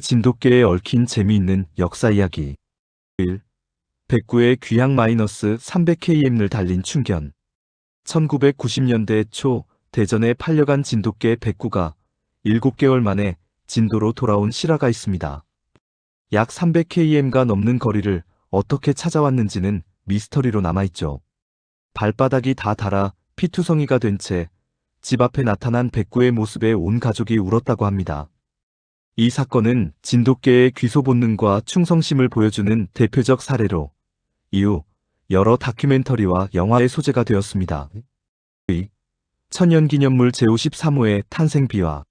진돗개에 얽힌 재미있는 역사 이야기 1. 백구의 귀향 마이너스 300km를 달린 충견 1990년대 초 대전에 팔려간 진돗개 백구가 7개월 만에 진도로 돌아온 실화가 있습니다. 약 300km가 넘는 거리를 어떻게 찾아왔는지는 미스터리로 남아있죠. 발바닥이 다 닳아 피투성이가 된 채 집 앞에 나타난 백구의 모습에 온 가족이 울었다고 합니다. 이 사건은 진돗개의 귀소 본능과 충성심을 보여주는 대표적 사례로 이후 여러 다큐멘터리와 영화의 소재가 되었습니다. 의 천연기념물 제53호의 탄생 비화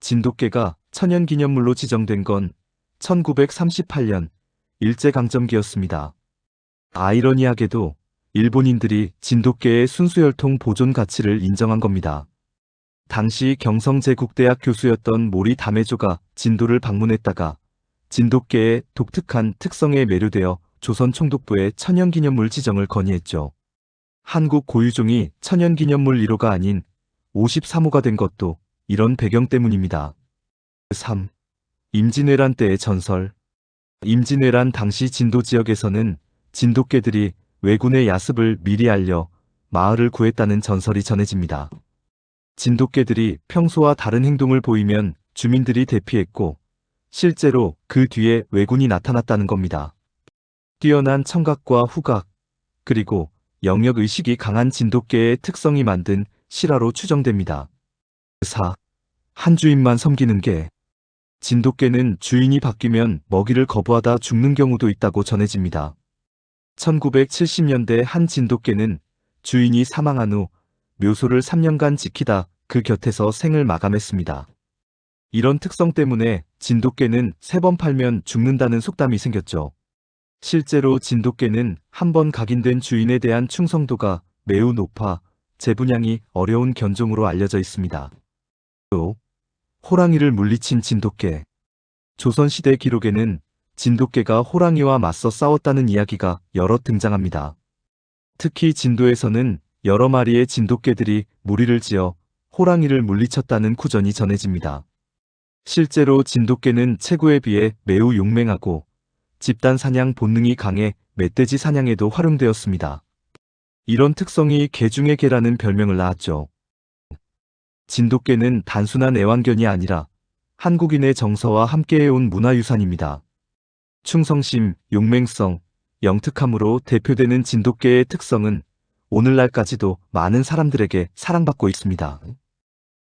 진돗개가 천연기념물로 지정된 건 1938년 일제강점기였습니다. 아이러니하게도 일본인들이 진돗개의 순수혈통 보존 가치를 인정한 겁니다. 당시 경성제국대학 교수였던 모리 다메조가 진도를 방문했다가 진돗개의 독특한 특성에 매료되어 조선 총독부에 천연기념물 지정을 건의했죠. 한국 고유종이 천연기념물 1호가 아닌 53호가 된 것도 이런 배경 때문입니다. 3. 임진왜란 때의 전설 임진왜란 당시 진도 지역에서는 진돗개들이 왜군의 야습을 미리 알려 마을을 구했다는 전설이 전해집니다. 진돗개들이 평소와 다른 행동을 보이면 주민들이 대피했고 실제로 그 뒤에 왜군이 나타났다는 겁니다. 뛰어난 청각과 후각, 그리고 영역 의식이 강한 진돗개의 특성이 만든 실화로 추정됩니다. 4. 한 주인만 섬기는 개. 진돗개는 주인이 바뀌면 먹이를 거부하다 죽는 경우도 있다고 전해집니다. 1970년대 한 진돗개는 주인이 사망한 후 묘소를 3년간 지키다 그 곁에서 생을 마감했습니다. 이런 특성 때문에 진돗개는 세 번 팔면 죽는다는 속담이 생겼죠. 실제로 진돗개는 한 번 각인된 주인에 대한 충성도가 매우 높아 재분양이 어려운 견종으로 알려져 있습니다. 또 호랑이를 물리친 진돗개 조선시대 기록에는 진돗개가 호랑이와 맞서 싸웠다는 이야기가 여러 등장합니다. 특히 진도에서는 여러 마리의 진돗개들이 무리를 지어 호랑이를 물리쳤다는 구전이 전해집니다. 실제로 진돗개는 체구에 비해 매우 용맹하고 집단 사냥 본능이 강해 멧돼지 사냥에도 활용되었습니다. 이런 특성이 개 중의 개라는 별명을 낳았죠. 진돗개는 단순한 애완견이 아니라 한국인의 정서와 함께해온 문화유산입니다. 충성심, 용맹성, 영특함으로 대표되는 진돗개의 특성은 오늘날까지도 많은 사람들에게 사랑받고 있습니다.